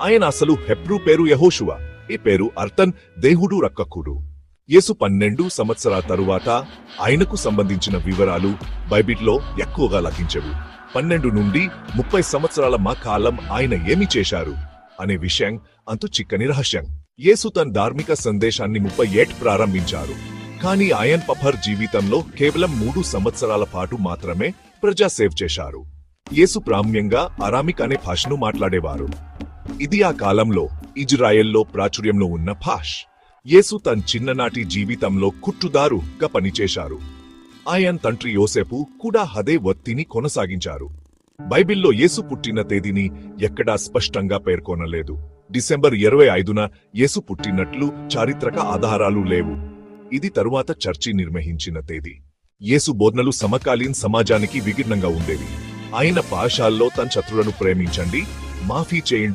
ఆయన అసలు హెబ్రూ పేరు యహోషువ. ఈ పేరు అర్థన్ దేవుడు రక్కకుడు. యేసు పన్నెండు సంవత్సరాల తరువాత ఆయనకు సంబంధించిన వివరాలు బైబిల్లో ఎక్కువగా లభించవు. పన్నెండు నుండి ముప్పై సంవత్సరాల మా కాలం ఆయన ఏమి చేశారు? అనే విషయం అంతు చిక్కని రహస్యం. యేసు తన ధార్మిక సందేశాన్ని ముప్పై ఏట్ ప్రారంభించారు. కానీ ఆయన్ పఫర్ జీవితంలో కేవలం మూడు సంవత్సరాల పాటు మాత్రమే ప్రజా సేవ్ చేశారు. యేసు ప్రామ్యంగా అరామిక్ అనే భాషను మాట్లాడేవారు. ఇది ఆ కాలంలో ఇజ్రాయెల్లో ప్రాచుర్యంలో ఉన్న భాష్. యేసు తన చిన్ననాటి జీవితంలో కుట్టుదారుగా పనిచేశారు. ఆయన తండ్రి యోసేపు కూడా అదే వత్తిని కొనసాగించారు. బైబిల్లో యేసు పుట్టిన తేదీని ఎక్కడా స్పష్టంగా పేర్కొనలేదు. డిసెంబర్ ఇరవై ఐదున యేసు పుట్టినట్లు చారిత్రక ఆధారాలు లేవు. ఇది తరువాత చర్చి నిర్వహించిన తేదీ. యేసు బోధనలు సమకాలీన సమాజానికి విభిన్నంగా ఉండేవి. ఆయన పాఠశాలలో తన శత్రులను ప్రేమించండి మాఫీ చేయండి